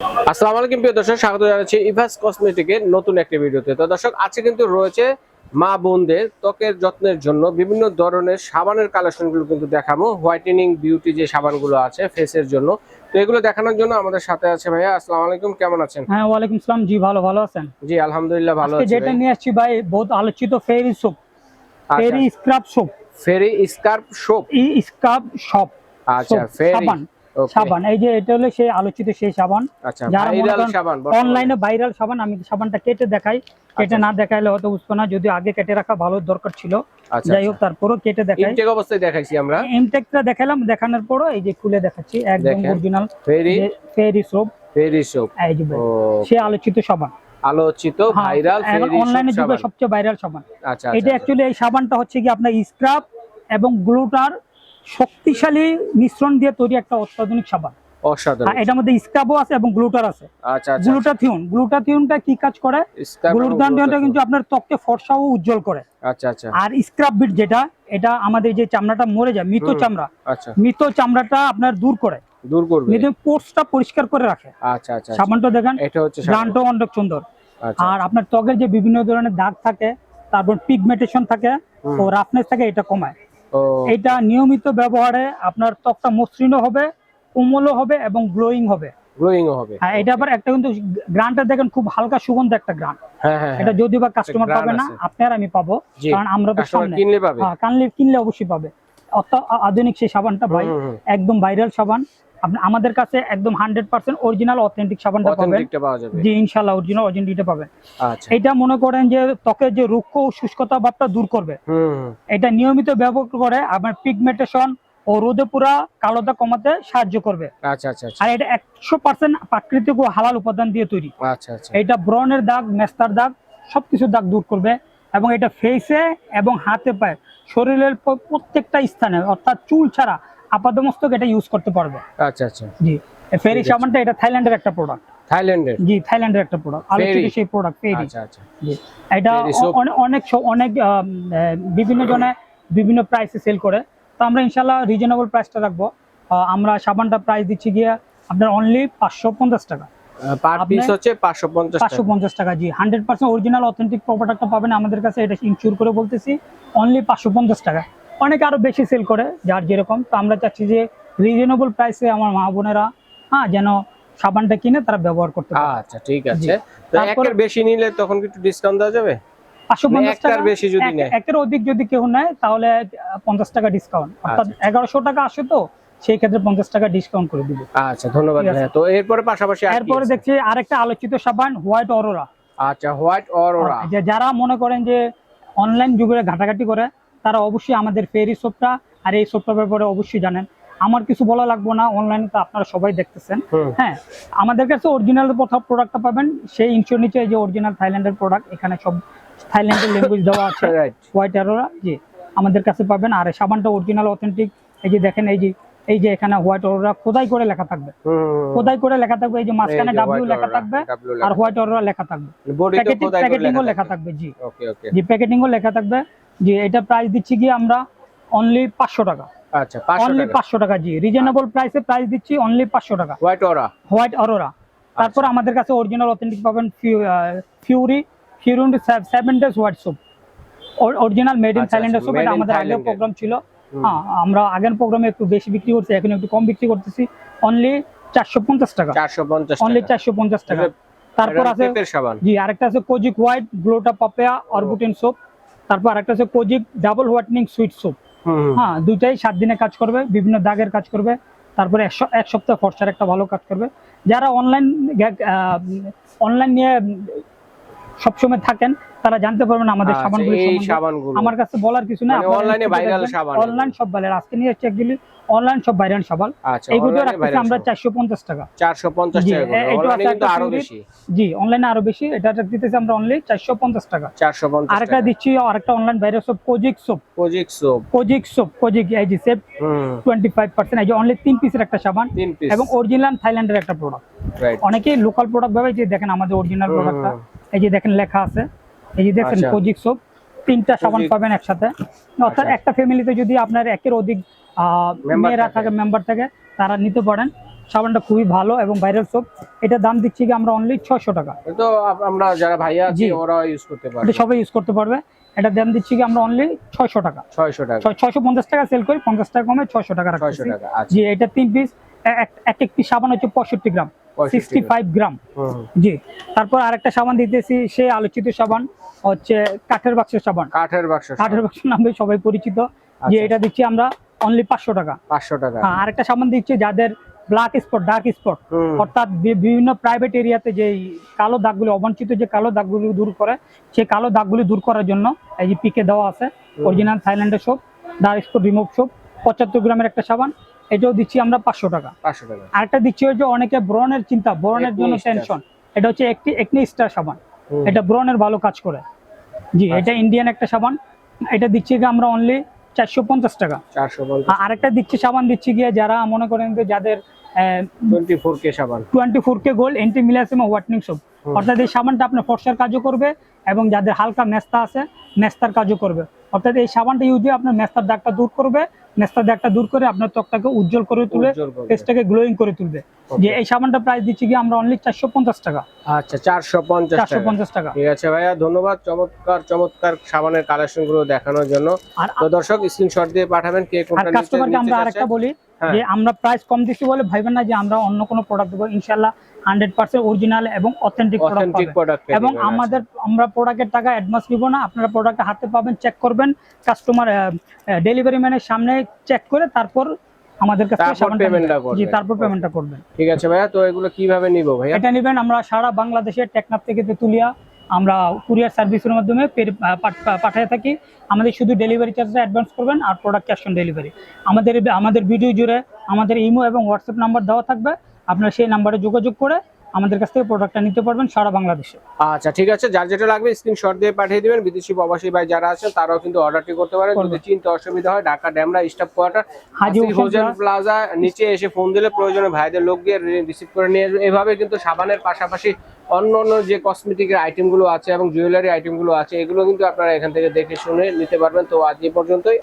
আসসালামু আলাইকুম প্রিয় দর্শক স্বাগত জানাচ্ছি ইভাস কসমেটিকের নতুন একটি ভিডিওতে। তো দর্শক আজকে কিন্তু রয়েছে মা বোনদের ত্বকের যত্নের জন্য বিভিন্ন ধরনের সাবানের কালেকশনগুলো কিন্তু দেখাবো। হোয়াইটেনিং বিউটি যে সাবানগুলো আছে ফেসের জন্য। তো এগুলো দেখানোর জন্য আমাদের সাথে আছে ভাইয়া। আসসালামু আলাইকুম কেমন আছেন? হ্যাঁ ওয়ালাইকুম সালাম জি ভালো ভালো আছেন? জি আলহামদুলিল্লাহ ভালো আছি যেটা নিয়ে আসছি ভাই বহুত আলোচিত Fairy soap. Fairy scrub soap. Fairy scrub soap ই স্ক্রাব শপ। আচ্ছা ফেরি সাবান এই যে এটা হলো সেই আলোচিত সেই সাবান। আচ্ছা যারা ভাইরাল সাবান অনলাইনে ভাইরাল সাবান আমি সাবানটা কেটে দেখাই। কেটে আচ্ছা। না দেখাইলে হয়তো বুঝব না যদি আগে কেটে রাখা ভালো দরকার ছিল। আচ্ছা যাই হোক তারপরও কেটে দেখাই। ইনটেক অবস্থায় দেখাইছি আমরা। ইনটেকটা দেখালাম দেখানোর পরও এই যে খুলে দেখাচ্ছি একদম original fairy fairy soap fairy soap এই যে ভাই, ও সে আলোচিত সাবান। আলোচিত ভাইরাল ফেরি অনলাইনে শোপ যুগে সবচেয়ে ভাইরাল সাবান। আচ্ছা এটা আচ্ছা। অ্যাকচুয়ালি এই সাবানটা হচ্ছে কি আপনার স্ক্রাব এবং গ্লুটার শক্তিশালী মিশ্রণ দিয়ে তৈরি একটা অত্যাধুনিক সাবান। অসাধারণ। আর এটার মধ্যে স্ক্রাবও আছে এবং গ্লুটার আছে। আচ্ছা আচ্ছা গ্লুটাথিয়ন কি কাজ করে। কিন্তু আপনার ত্বককে ফর্সা ও উজ্জ্বল করে। আচ্ছা আচ্ছা। আর স্ক্রাব বিট যেটা এটা আমাদের যে চামড়াটা মরে যায় মৃত চামড়া আচ্ছা। মৃত চামড়াটা আপনার দূর করে। দূর করবে। মৃত পোর্সটা পরিষ্কার করে রাখে। আচ্ছা আচ্ছা আচ্ছা। সাবানটা দেখেন এটা হচ্ছে সাবান। অনেক সুন্দর। আচ্ছা। আর আপনার ত্বকের যে বিভিন্ন ধরনের দাগ থাকে তারপর পিগমেন্টেশন থাকে। ও রাফনেস থাকে এটা কমায়। এটা নিয়মিত ব্যবহারে আপনার ত্বকটা মসৃণ হবে কোমলও হবে এবং গ্লোয়িং হবে। গ্লোয়িং হবে। হ্যাঁ এটা আবার একটা কিন্তু গ্রানটা দেখেন খুব হালকা সুগন্ধ একটা হ্যাঁ হ্যাঁ এটা যদি বা কাস্টমার পাবে না। আপনার আমি পাবো কারণ আমরা তো সামনে। কিনলে পাবে। হ্যাঁ কিনলে অবশ্যই পাবে। আধুনিক সেই সাবানটা ভাই একদম ভাইরাল সাবান। আপনি আমাদের কাছে একদম হান্ড্রেড পার্সেন্ট অরিজিনাল অথেন্টিক সাবানটা পাবেন। অথেন্টিকটা জি ইনশাল্লাহ অরিজিনাল অরিজিনালিটা পাবেন। আচ্ছা। এটা মনে করেন যে ত্বকের যে রুক্ষ ও শুষ্কতা ভাবটা দূর করবে। এটা নিয়মিত ব্যবহার করে আপনার পিগমেন্টেশন ও রোদে পুরা কালোটা কমাতে সাহায্য করবে। আচ্ছা আচ্ছা আর এটা একশো পার্সেন্ট প্রাকৃতিক ও হালাল উপাদান দিয়ে তৈরি। এটা ব্রণের দাগ মেস্তার দাগ সবকিছু দাগ দূর করবে। এবং এটা ফেসে এবং হাতে পায়ে শরীরের প্রত্যেকটা স্থানে অর্থাৎ চুল ছাড়া আপাদমস্তক এটা ইউজ করতে পারবে। আচ্ছা আচ্ছা। জি ফেরি সাবানটা এটা থাইল্যান্ডের একটা প্রোডাক্ট থাইল্যান্ডের জি থাইল্যান্ডের একটা প্রোডাক্ট আলোচিত সেই প্রোডাক্ট ফেরি আচ্ছা আচ্ছা। জি এটা অনেক অনেক বিভিন্ন জনে বিভিন্ন প্রাইসে সেল করে। তো আমরা ইনশাল্লাহ রিজনেবল প্রাইসটা রাখব। আমরা সাবানটা প্রাইস দিচ্ছি গিয়ে আপনার অনলি পাঁচশো পঞ্চাশ টাকা। পার পিস হচ্ছে টাকা। জি। হান্ড্রেড পার্সেন্ট অরিজিনাল অথেন্টিক প্রোডাক্টটা পাবেন আমাদের কাছে এটা করে বলতেছি। অনলি টাকা। অনেকে আরও বেশি সেল করে যার যেরকম। তো আমরা চাচ্ছি যে রিজনেবল প্রাইসে আমার মা বোনেরা হ্যাঁ যেন সাবানটা কিনে তারা ব্যবহার করতে পারে। আচ্ছা ঠিক আছে। জি। তো একের বেশি নিলে তখন একটু ডিসকাউন্ট দেওয়া যাবে? মানে বেশি যদি নেয়। একের অধিক যদি কেউ নেয় তাহলে পঞ্চাশ টাকা ডিসকাউন্ট অর্থাৎ আচ্ছা, আচ্ছা। এগারোশো টাকা আসে তো সেই ক্ষেত্রে পঞ্চাশ টাকা ডিসকাউন্ট করে দিব। আচ্ছা ধন্যবাদ ভাইয়া। তো এরপরে পাশাপাশি এরপরে দেখছি আরেকটা আলোচিত সাবান হোয়াইট অরোরা। আচ্ছা হোয়াইট অরোরা। যারা মনে করেন যে অনলাইন যুগে ঘাটাঘাটি করে তারা অবশ্যই আমাদের ফেরি সোপটা আর এই সোপটার ব্যাপারে অবশ্যই জানেন। আমার কিছু বলা লাগবে না অনলাইনে তো আপনারা সবাই দেখতেছেন। হ্যাঁ আমাদের কাছে অরিজিনাল প্রোডাক্টটা পাবেন সেই ইনশোর নিচে যে অরিজিনাল থাইল্যান্ডের প্রোডাক্ট এখানে সব থাইল্যান্ডের ল্যাঙ্গুয়েজ দেওয়া আছে। হোয়াইট অ্যারোরা জি আমাদের কাছে পাবেন। আর সাবানটা অরিজিনাল অথেন্টিক এই যে দেখেন এই যে এই যে এখানে হোয়াইট অ্যারোরা খোদাই করে লেখা থাকবে। খোদাই করে লেখা থাকবে এই যে মাঝখানে ডাব্লিউ লেখা থাকবে আর হোয়াইট অ্যারোরা লেখা থাকবে। প্যাকেটিং প্যাকেটিংও লেখা থাকবে। জি। ওকে ওকে জি প্যাকেটিংও লেখা থাকবে জি এটা প্রাইস দিচ্ছি গিয়ে আমরা অনলি পাঁচশো টাকা। আচ্ছা 500 অনলি পাঁচশো টাকা জি। রিজনেবল প্রাইসে প্রাইস দিচ্ছি অনলি পাঁচশো টাকা। হোয়াইট অরা হোয়াইট অরোরা তারপর। আমাদের কাছে অরিজিনাল অথেন্টিক পাবেন Fury Fury seven days white soap original made in থাইল্যান্ডের সোপ এটা আমাদের Thailand-এর। প্রোগ্রাম ছিল। হ্যাঁ আমরা আগের প্রোগ্রামে একটু বেশি বিক্রি করছি এখন একটু কম বিক্রি করতেছি। অনলি চারশো পঞ্চাশ টাকা। 450 অনলি চারশো পঞ্চাশ টাকা। তারপর আছে জি আরেকটা আছে kojic white gluta papaya arbutin soap. তারপর আরেকটা আছে kojic double whitening sweet soap. হ্যাঁ দুইটাই সাত দিনে কাজ করবে বিভিন্ন দাগের কাজ করবে। তারপরে এক এক সপ্তাহ ফর্সার একটা ভালো কাজ করবে। যারা অনলাইন অনলাইন নিয়ে সবসময় থাকেন তারা জানতে পারবেন আমাদের আচ্ছা, সাবানগুলি আমার কাছে বলার কিছু না এ viral সাবান অনলাইন সব ভাইরাল আজকে নিয়ে এসেছি অ্যাকচুয়ালি অনলাইন সব ভাইরাল সাবান। আচ্ছা এইগুলো রাখতেছি আমরা সাবান। চারশো পঞ্চাশ টাকা। 450 জি, টাকা অনলাইনে কিন্তু একটা আরও বেশি। জি অনলাইনে আরও বেশি। এটা দিতেছি আমরা অনলি চারশো পঞ্চাশ টাকা। 450 আরেকটা টাকা। দিচ্ছি আরেকটা online viral soap kojic soap kojic soap kojic soap kojic এই যে save hmm. Twenty five percent এই যে অনলি তিন পিসের একটা সাবান এবং অরিজিনাল থাইল্যান্ডের একটা প্রোডাক্ট রাইট অনেকেই লোকাল প্রোডাক্ট ভাবে যে দেখেন আমাদের অরিজিনাল প্রোডাক্টটা এই যে দেখেন লেখা আছে। এই যে দেখেন আচ্ছা। কোজিক সোপ তিনটা সাবান পাবেন একসাথে। অর্থাৎ আচ্ছা। একটা ফ্যামিলিতে যদি আপনার একের অধিক মেয়েরা থাকে। মেম্বার থাকে তারা নিতে পারেন। সাবানটা খুবই ভালো এবং ভাইরাল সোপ এটা দাম দিচ্ছি কি আমরা অনলি ছয়শো টাকা। তো আমরা যারা ভাইয়া আছি ওরা ইউজ করতে এটা পারবে সবাই ইউজ করতে পারবে। এটা দাম দিচ্ছি কি আমরা অনলি ছয়শো টাকা। ছয়শো টাকা। ছয়শো পঞ্চাশ টাকা সেল করি পঞ্চাশ টাকা কমে ছয়শো টাকা ছয়শো রাখছি টাকা আচ্ছা। জি এটা তিন পিস এক এক পিস সাবান হচ্ছে পঁয়ষট্টি গ্রাম। 65 সিক্সটি ফাইভ গ্রাম। জি। তারপর আরেকটা সাবান দিতেছি সে আলোচিত সাবান হচ্ছে কাঠের বাক্সের সাবান। কাঠের বাক্স কাঠের বাক্স নামে সবাই পরিচিত। যে আচ্ছা। এটা দিচ্ছি আমরা অনলি পাঁচশো টাকা। পাঁচশো টাকা। হ্যাঁ, আরেকটা সাবান দিচ্ছি যাদের ব্ল্যাক স্পট ডার্ক স্পট অর্থাৎ বিভিন্ন প্রাইভেট এরিয়াতে যে কালো দাগগুলি অবাঞ্ছিত যে কালো দাগগুলি দূর করে সেই কালো দাগগুলি দূর করার জন্য এই যে পিকে দেওয়া আছে। অরিজিনাল থাইল্যান্ডের soap dark spot remove soap পঁচাত্তর গ্রামের একটা সাবান। এটাও দিচ্ছি আমরা পাঁচশো টাকা। পাঁচশো টাকা। আরেকটা দিচ্ছি হচ্ছে অনেকে ব্রণের চিন্তা ব্রণের জন্য। টেনশন এটা হচ্ছে একটি একনি স্টার সাবান। এটা ব্রণের ভালো কাজ করে। জি আচ্ছা। এটা ইন্ডিয়ান একটা সাবান। এটা দিচ্ছি গিয়ে আমরা অনলি চারশো পঞ্চাশ টাকা। আরেকটা দিচ্ছি সাবান দিচ্ছি গিয়ে যারা মনে করেন যে যাদের টোয়েন্টি ফোর কে সাবান। Twenty four K gold anti melasma whitening soap অর্থাৎ এই সাবানটা আপনার ফর্সার কাজও করবে এবং যাদের হালকা মেস্তা আছে মেস্তার কাজও করবে। অর্থাৎ এই সাবানটা ইউজ দিয়ে আপনার মেস্তার দাগটা দূর করবে মেস্তার দাগটা দূর করে আপনার ত্বকটাকে উজ্জ্বল করে তুলে ফেসটাকে গ্লোয়িং করে তুলবে। যে এই সাবানটা প্রাইস দিচ্ছি কি আমরা অনলি চারশো পঞ্চাশ টাকা। আচ্ছা চারশো পঞ্চাশ চারশো টাকা পঞ্চাশ টাকা। ঠিক আছে ভাইয়া ধন্যবাদ। চমৎকার চমৎকার সাবানের কালেকশনগুলো দেখানোর জন্য। আর তো দর্শক স্ক্রিনশট দিয়ে পাঠাবেন কে কোনটা নিতে- কাস্টমারকে আমরা আরেকটা বলি। যে আমরা প্রাইস কম দিচ্ছি বলে ভাইবেন না যে আমরা অন্য কোনো প্রোডাক্ট দেবো। ইনশাল্লাহ হান্ড্রেড পার্সেন্ট অরিজিনাল এবং অথেন্টিক প্রোডাক্ট এবং আমাদের আমরা প্রোডাক্টের টাকা অ্যাডভান্স নিব না আপনারা প্রোডাক্ট হাতে পাবেন চেক করবেন কাস্টমার ডেলিভারি ম্যানের সামনে চেক করে তারপর আমাদের কাছে তারপর সাবানটা payment টা নেবেন। করবেন। জি তারপর পেমেন্টটা করবেন। ঠিক আছে ভাইয়া তো এগুলো কীভাবে নিব ভাইয়া? এটা নেবেন আমরা সারা বাংলাদেশে টেকনাফ থেকে তেতুলিয়া আমরা কুরিয়ার সার্ভিসের মাধ্যমে পাঠিয়ে থাকি। আমাদের শুধু ডেলিভারি চার্জটা অ্যাডভান্স করবেন আর প্রোডাক্ট ক্যাশ অন ডেলিভারি আমাদের আমাদের ভিডিও জুড়ে আমাদের ইমো এবং হোয়াটসঅ্যাপ নাম্বার দেওয়া থাকবে। আপনারা সেই নাম্বারে যোগাযোগ করে আমাদের কাছ থেকে প্রোডাক্টটা নিতে পারবেন সারা বাংলাদেশে। আচ্ছা ঠিক আছে। যার যেটা লাগবে স্ক্রিনশট দিয়ে পাঠিয়ে দিবেন। বিদেশি প্রবাসী ভাই যারা আছেন তারাও কিন্তু অর্ডারটি করতে পারেন। যদি চিনতে অসুবিধা হয় Dhaka Demra staff quarter Haji Hossain plaza. নিচে এসে ফোন দিলে প্রয়োজনে ভাইদের লোক দিয়ে রিসিভ করে নিয়ে এভাবে কিন্তু সাবানের পাশাপাশি অন্য অন্য যে কসমেটিকের আইটেমগুলো আছে এবং জুয়েলারি আইটেমগুলো আছে, এগুলো কিন্তু আপনারা এখান থেকে দেখে শুনে নিতে পারবেন। তো আজ এই পর্যন্তই।